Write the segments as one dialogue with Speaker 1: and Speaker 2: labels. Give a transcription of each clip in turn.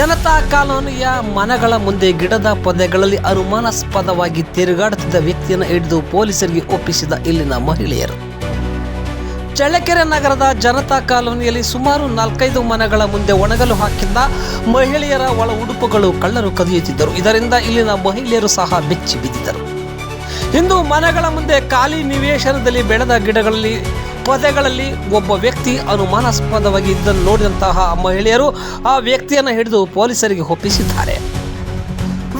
Speaker 1: ಜನತಾ ಕಾಲೋನಿಯ ಮನಗಳ ಮುಂದೆ ಗಿಡದ ಪೊದೆಗಳಲ್ಲಿ ಅನುಮಾನಾಸ್ಪದವಾಗಿ ತಿರುಗಾಡುತ್ತಿದ್ದ ವ್ಯಕ್ತಿಯನ್ನು ಹಿಡಿದು ಪೊಲೀಸರಿಗೆ ಒಪ್ಪಿಸಿದ ಇಲ್ಲಿನ ಮಹಿಳೆಯರು. ಚಳ್ಳಕೆರೆ ನಗರದ ಜನತಾ ಕಾಲೋನಿಯಲ್ಲಿ ಸುಮಾರು ನಾಲ್ಕೈದು ಮನೆಗಳ ಮುಂದೆ ಒಣಗಲು ಹಾಕಿದ್ದ ಮಹಿಳೆಯರ ಒಳ ಉಡುಪುಗಳು ಕಳ್ಳರು ಕದಿಯುತ್ತಿದ್ದರು. ಇದರಿಂದ ಇಲ್ಲಿನ ಮಹಿಳೆಯರು ಸಹ ಬೆಚ್ಚಿ ಬಿದ್ದಿದ್ದರು ಇಂದು ಮನೆಗಳ ಮುಂದೆ ಖಾಲಿ ನಿವೇಶನದಲ್ಲಿ ಬೆಳೆದ ಗಿಡಗಳಲ್ಲಿ ಪೊದೆಗಳಲ್ಲಿ ಒಬ್ಬ ವ್ಯಕ್ತಿ ಅನುಮಾನಾಸ್ಪದವಾಗಿ ಇದ್ದನ್ನು ನೋಡಿದಂತಹ ಮಹಿಳೆಯರು ಆ ವ್ಯಕ್ತಿಯನ್ನು ಹಿಡಿದು ಪೊಲೀಸರಿಗೆ ಒಪ್ಪಿಸಿದ್ದಾರೆ.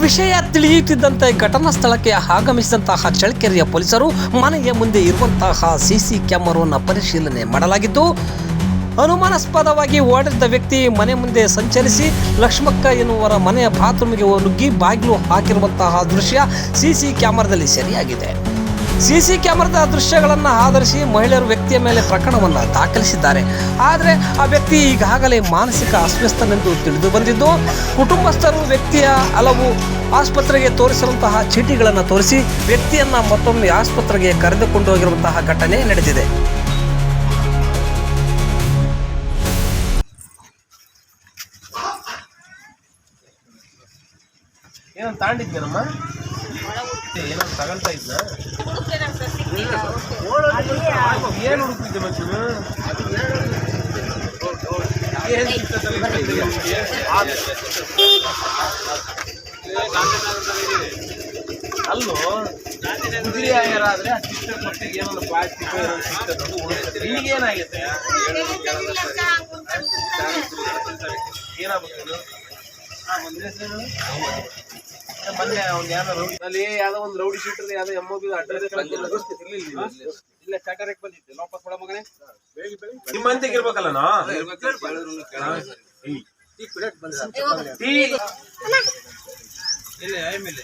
Speaker 1: ವಿಷಯ ತಿಳಿಯುತ್ತಿದ್ದಂತೆ ಘಟನಾ ಸ್ಥಳಕ್ಕೆ ಆಗಮಿಸಿದಂತಹ ಚಳ್ಳಕೆರೆಯ ಪೊಲೀಸರು ಮನೆಯ ಮುಂದೆ ಇರುವಂತಹ ಸಿಸಿ ಕ್ಯಾಮರಾವನ್ನು ಪರಿಶೀಲನೆ ಮಾಡಲಾಗಿದ್ದು ಅನುಮಾನಾಸ್ಪದವಾಗಿ ಓಡಿದ್ದ ವ್ಯಕ್ತಿ ಮನೆ ಮುಂದೆ ಸಂಚರಿಸಿ ಲಕ್ಷ್ಮಕ್ಕ ಎನ್ನುವರ ಮನೆಯ ಬಾತ್ರೂಮಿಗೆ ನುಗ್ಗಿ ಬಾಗಿಲು ಹಾಕಿರುವಂತಹ ದೃಶ್ಯ ಸಿಸಿ ಕ್ಯಾಮರಾದಲ್ಲಿ ಸೆರೆಯಾಗಿದೆ. ಸಿಸಿ ಕ್ಯಾಮರಾದ ದೃಶ್ಯಗಳನ್ನು ಆಧರಿಸಿ ಮಹಿಳೆಯರು ವ್ಯಕ್ತಿಯ ಮೇಲೆ ಪ್ರಕರಣವನ್ನು ದಾಖಲಿಸಿದ್ದಾರೆ. ಆದರೆ ಆ ವ್ಯಕ್ತಿ ಈಗಾಗಲೇ ಮಾನಸಿಕ ಅಸ್ವಸ್ಥನೆಂದು ತಿಳಿದು ಬಂದಿದ್ದು, ಕುಟುಂಬಸ್ಥರು ವ್ಯಕ್ತಿಯ ಹಲವು ಆಸ್ಪತ್ರೆಗೆ ತೋರಿಸಿರುವಂತಹ ಚೀಟಿಗಳನ್ನು ತೋರಿಸಿ ವ್ಯಕ್ತಿಯನ್ನ ಮತ್ತೊಮ್ಮೆ ಆಸ್ಪತ್ರೆಗೆ ಕರೆದುಕೊಂಡು ಹೋಗಿರುವಂತಹ ಘಟನೆ ನಡೆದಿದೆ.
Speaker 2: ಏನಂತ ತಾಂಡಿದ್ನೇನಮ್ಮ ಏನೋ ತಗಲ್ತಾ ಇದ್ನ ಏನು ಹುಡುಕ್ತಿದ್ದೆ ಮತ್ತೆ ಏನ್ ಸಿಗ್ತದಲ್ಲ ಅಲ್ಲೋ ಗುಜರಿ ಆಯರಾದ್ರೆ ಆ ಸಿಸ್ಟರ್ ಮಟ್ಟಿಗೆ ಏನೋ ಪ್ಲಾಸ್ಟಿಕ್ ಸಿಗ್ತದೆ ಅದು ಉಳಿಸ್ತದೆ ಈಗ ಏನಾಗೈತೆ ಏನಾಗ್ಬೇಕು ಮೊನ್ನೆ ಅವ್ನು ಯಾರೋ ರೌಡಿ ಅಲ್ಲಿ ಯಾವ್ದೋ ಒಂದು ರೌಡಿ ಶೀಟರ್ ಯಾವ್ದೋ ಎಂ ಬಿ ಅಡ್ರೆಸ್ ಇಲ್ಲ ಚಟರಕ್ಕೆ ಬಂದಿದ್ದೆ ವಾಪಸ್ ಕೊಡ ಮಗನೇ. ನಿಮ್ಮ ಅಂತಿಗೆ ಇರ್ಬೇಕಲ್ಲ ನಾ? ಟೀ ಇಲ್ಲ ಆಮೇಲೆ